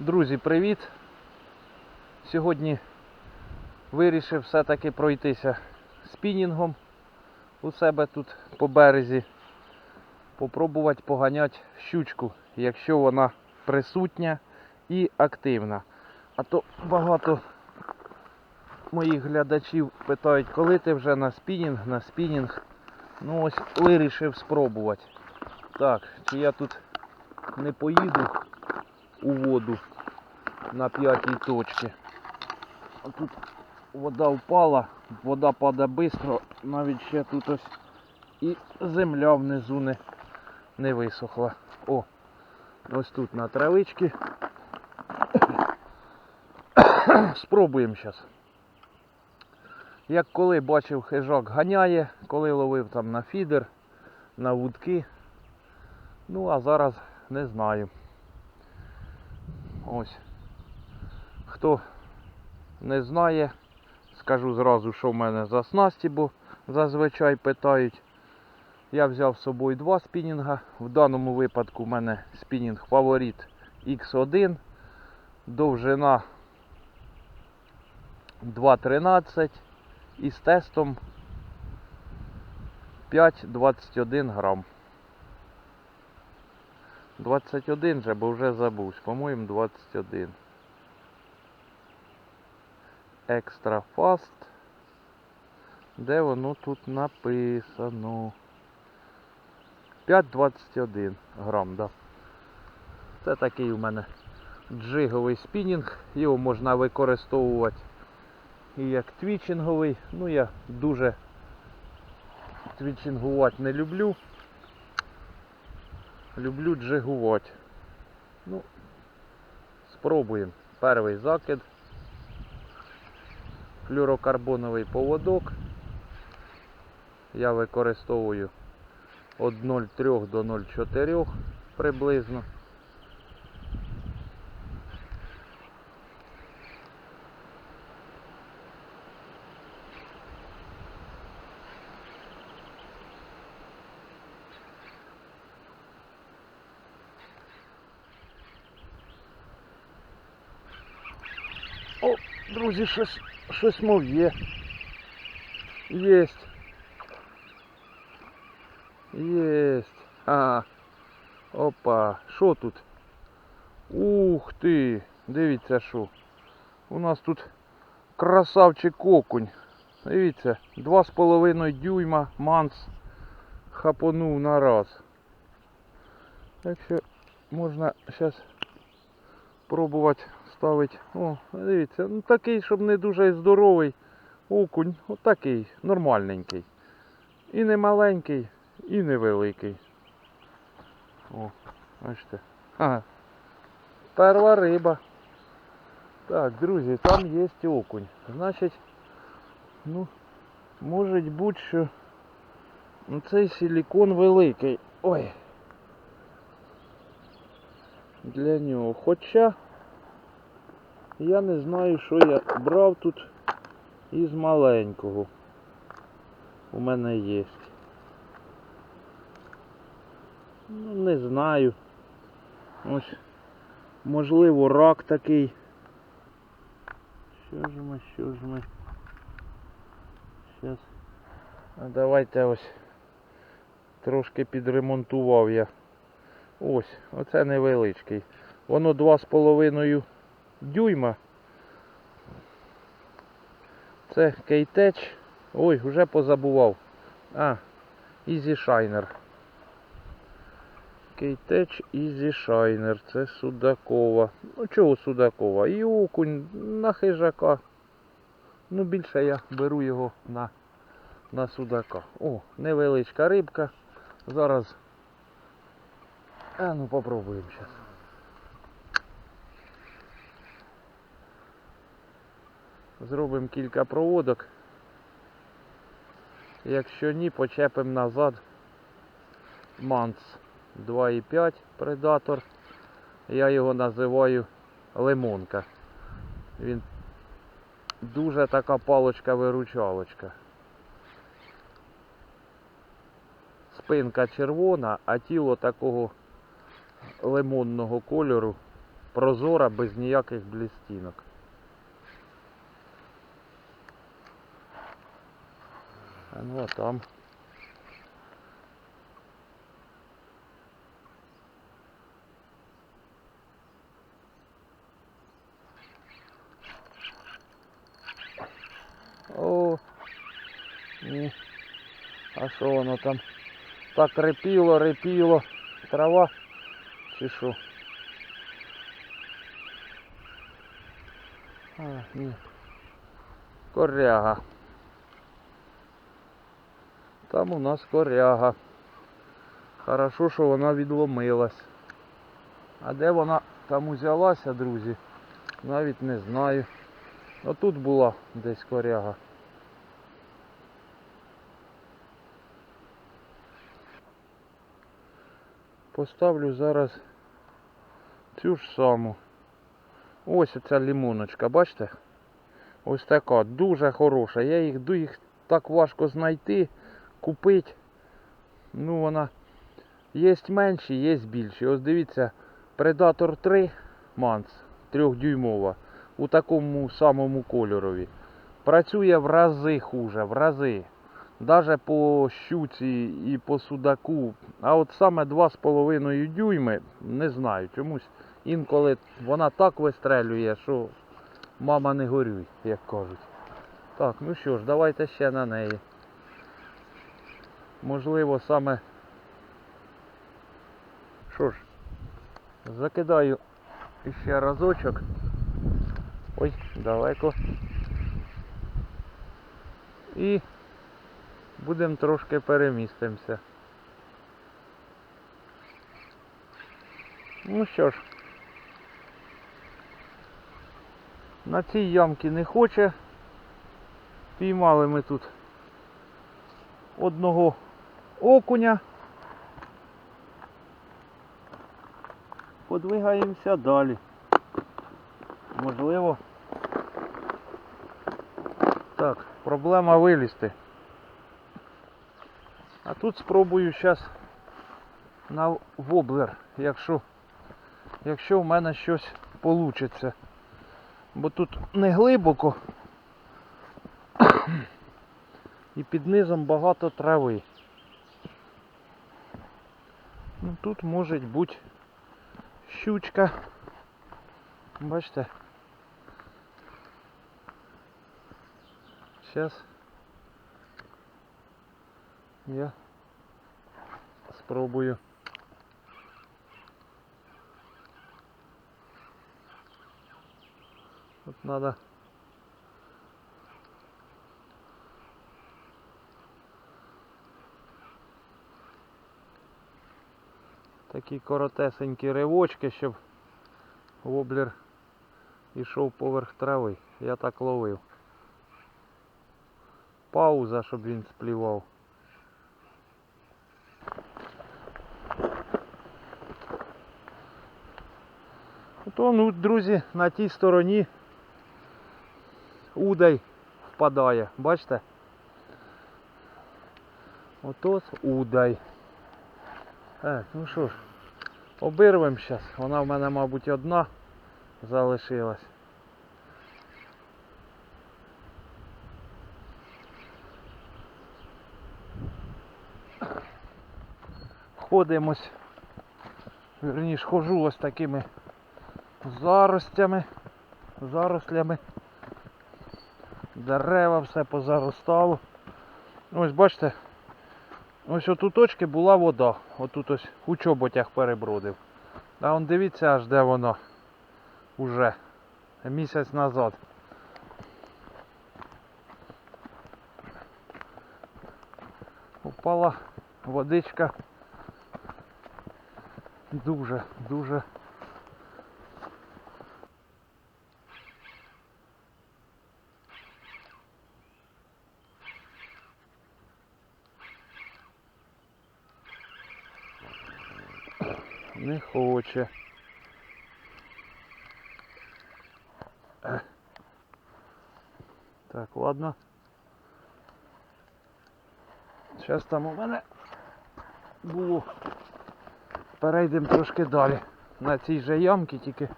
Друзі, привіт! Сьогодні вирішив все-таки пройтися спінінгом у себе тут по березі. Попробувати поганяти щучку, якщо вона присутня і активна. А то багато моїх глядачів питають, коли ти вже на спінінг, на спінінг. Ну ось вирішив спробувати. Так, чи я тут не поїду у воду на п'ятій точці. А тут вода впала, вода падає швидко, навіть ще тут ось і земля внизу не, не висохла. О, ось тут на травичці. Спробуємо зараз. Як коли бачив хижак ганяє, коли ловив там на фідер, на вудки. Ну а зараз не знаю. Ось. Хто не знає, скажу зразу, що в мене за снасті, бо зазвичай питають. Я взяв з собою два спінінга. В даному випадку в мене спінінг Фаворит X1. Довжина 2,13 і з тестом 5,21 грам. 21 же, бо вже забувся. По-моєму 21. Екстра фаст. Де воно тут написано? 5,21 грам, да. Це такий у мене джиговий спінінг. Його можна використовувати і як твічинговий. Ну я дуже твічингувати не люблю. Люблю джигувати. Ну, спробуємо. Перший закид. Флюрокарбоновий поводок. Я використовую від 0,3 до 0,4 приблизно. О, друзі, щось, щось мов є. Єсть. Єсть. Ага. Опа. Що тут? Ух ти! Дивіться що. У нас тут красавчик окунь. Дивіться, 2,5 дюйма манс хапонув на раз. Так що можна зараз пробувати ставити. О, дивіться, ну такий, щоб не дуже здоровий окунь. Отакий, нормальненький. І не маленький, і не великий. О, бачите. Ага. Перва риба. Так, друзі, там є окунь. Значить, ну, може бути, що ну, цей силікон великий. Ой. Для нього. Хоча я не знаю, що я брав тут із маленького. У мене є. Ну, не знаю. Ось, можливо, рак такий. Що ж ми, що ж ми? Щас. А давайте ось трошки підремонтував я. Ось, оце невеличкий. Воно 2,5 дюйма. Це кейтеч. Ой, вже позабував. А, Easy Shiner. Кейтеч Easy Shiner. Це Судакова. Ну чого Судакова? І окунь на хижака. Ну більше я беру його на, на судака. О, невеличка рибка. Зараз. А ну попробуємо зараз. Зробимо кілька проводок. Якщо ні, почепимо назад Манс 2,5 предатор. Я його називаю лимонка. Він дуже така палочка-виручалочка. Спинка червона, а тіло такого лимонного кольору. прозора, без ніяких блістінок. А ну а там. О, ні. А що воно там? Так репіло, репіло. Трава чи? А, ні. Коряга. Там у нас коряга. Хорошо, що вона відломилась. А де вона там узялася, друзі? Навіть не знаю. Отут була десь коряга. Поставлю зараз цю ж саму. Ось оця лімоночка, бачите? Ось така, дуже хороша. Я їх, їх так важко знайти, купити. Ну вона є менші, є більші. Ось дивіться, Predator 3 Манс, 3-дюймова, у такому самому кольорові. Працює в рази хуже, в рази. Даже по щуці і по судаку. А от саме 2,5 дюйми, не знаю, чомусь інколи вона так вистрелює, що мама не горюй, як кажуть. Так, ну що ж, давайте ще на неї. Можливо, саме. Що ж, закидаю ще разочок. Ой, далеко. І будемо трошки перемістимося. Ну що ж, на цій ямці не хоче. Піймали ми тут одного окуня. Подвигаємося далі. Можливо. Так, проблема вилізти. А тут спробую зараз на воблер, якщо, якщо в мене щось вийде. Бо тут не глибоко і під низом багато трави. Ну тут може бути щучка. Бачите? Зараз я спробую. От надо такі коротесенькі ривочки, щоб воблер ішов поверх трави. Я так ловив. Пауза, щоб він сплівав. То, ну, друзі, на тій стороні удай впадає. Бачите? Ото удай. Так, ну що ж, обірвемо зараз. Вона в мене, мабуть, одна залишилась. Ходимось, верніше хожу ось такими заростями, зарослями. Дерева все позаростало. Ось бачите, ось отут точки була вода. Отут ось у чоботях перебродив. А он дивіться аж де воно уже місяць назад. Упала водичка. Дуже, не хоче. Так, ладно. Зараз там у мене було. Перейдемо трошки далі. На цій же ямці тільки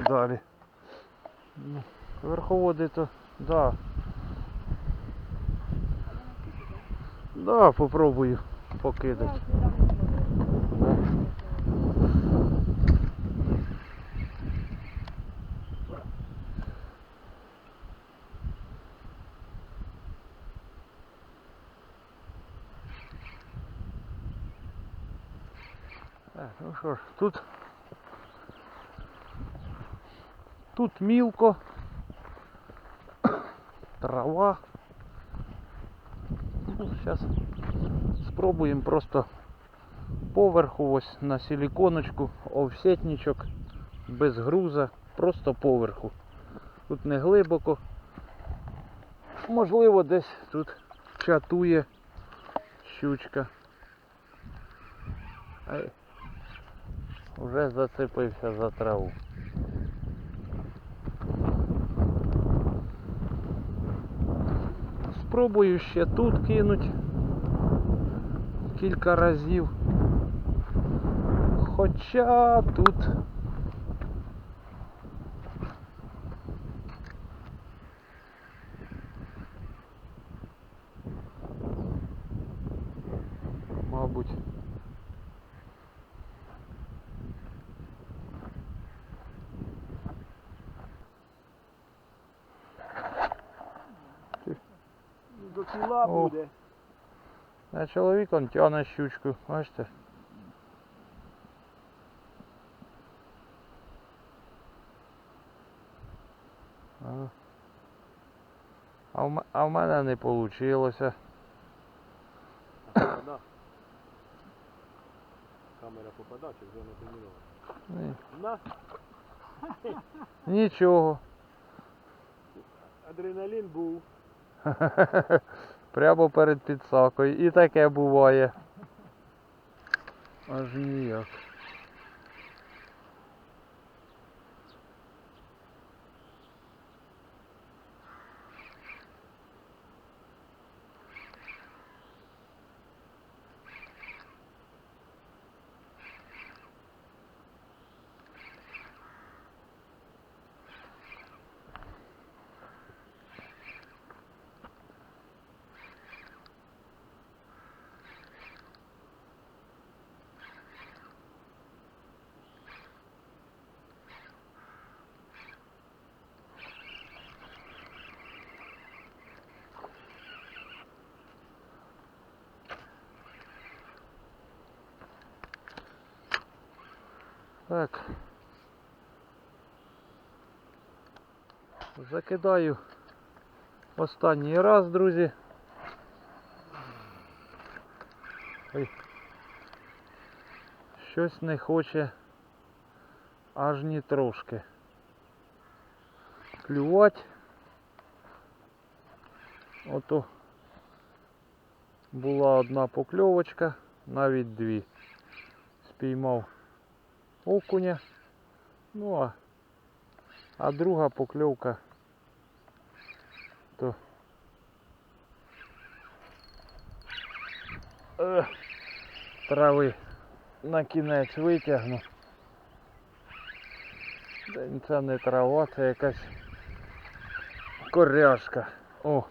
далі. Ну, Верховоди то, да. Да, попробую покидати. Да. Так, ну що ж, тут тут мілко, трава. Ну, зараз спробуємо просто поверху ось на силіконочку, офсетничок, без груза, просто поверху. Тут не глибоко. Можливо, десь тут чатує щучка. Ай. Уже зацепився за траву. Спробую ще тут кинуть кілька разів. Хоча тут мабуть До кіла О. буде. А чоловік он тягне щучку, бачите? А, а, в, а в мене не вийшло. Камера попадає, чи вже не термінова. На, Нічого. адреналін був. Прямо перед підсакою. І таке буває. Аж ніяк. Так. Закидаю останній раз, друзі. Ой. Щось не хоче аж ні трошки. Клювать. Ото була одна покльовочка, навіть дві. Спіймав окуня. Ну а, а друга покльовка то Ех, трави на кінець витягну. Це не трава, це якась коряшка. О!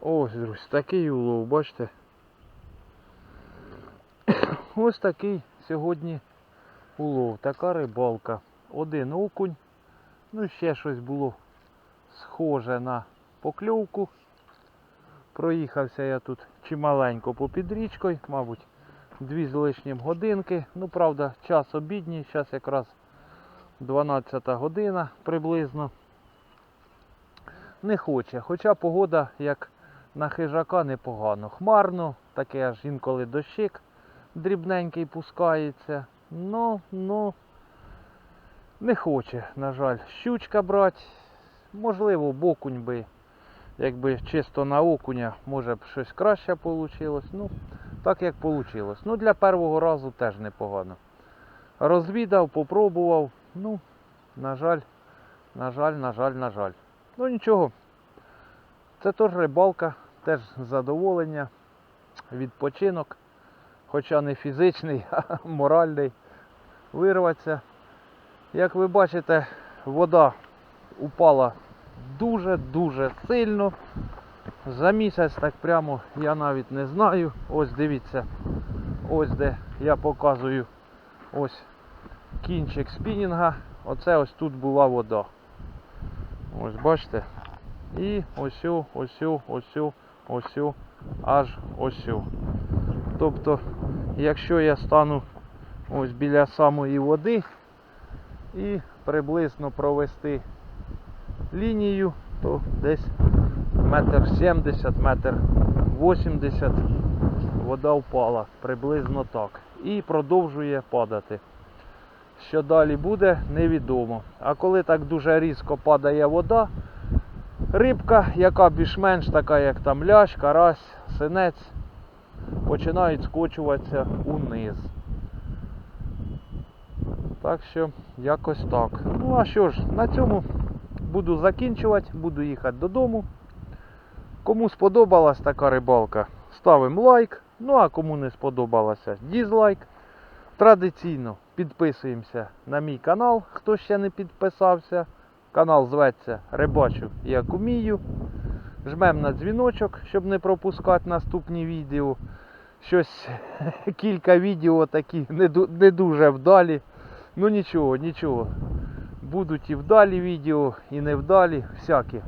Ось, друзі, такий улов, бачите? Ось такий сьогодні улов, така рибалка. Один окунь, ну ще щось було схоже на покльовку. Проїхався я тут чималенько попід річкою, мабуть, дві з лишнім годинки. Ну, правда, час обідній, зараз якраз 12 година приблизно. Не хоче, хоча погода, як на хижака, непогано. Хмарно, таке аж інколи дощик дрібненький пускається. Ну, ну, не хоче, на жаль, щучка брати. Можливо, бокунь би, якби чисто на окуня, може б щось краще вийшло. Ну, так як вийшло. Ну, для першого разу теж непогано. Розвідав, попробував. Ну, на жаль, на жаль, на жаль, на жаль. Ну нічого. Це теж рибалка, теж задоволення, відпочинок. Хоча не фізичний, а моральний. вирватися. Як ви бачите, вода упала дуже-дуже сильно. За місяць так прямо я навіть не знаю. Ось дивіться, ось де я показую ось кінчик спінінга. Оце ось тут була вода. Ось бачите. І ось, ось, ось, ось, аж ось. Тобто, якщо я стану ось біля самої води і приблизно провести лінію, то десь метр сімдесят, метр вісімдесят вода впала, приблизно так. І продовжує падати. Що далі буде, невідомо. А коли так дуже різко падає вода, рибка, яка більш-менш така, як там лящ, карась, синець, починають скочуватися униз. Так що якось так. Ну а що ж, на цьому буду закінчувати, буду їхати додому. Кому сподобалась така рибалка, ставимо лайк. Ну а кому не сподобалася, дізлайк. Традиційно підписуємося на мій канал, хто ще не підписався. Канал зветься Рибачу як умію. Жмемо на дзвіночок, щоб не пропускати наступні відео. Щось кілька відео такі не, дуже вдалі. Ну нічого, нічого. Будуть і вдалі відео, і невдалі, всякі.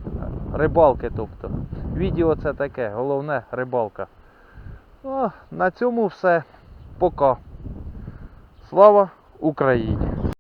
Рибалки, тобто. Відео це таке, головне рибалка. Ну, на цьому все. Пока. Слава Україні!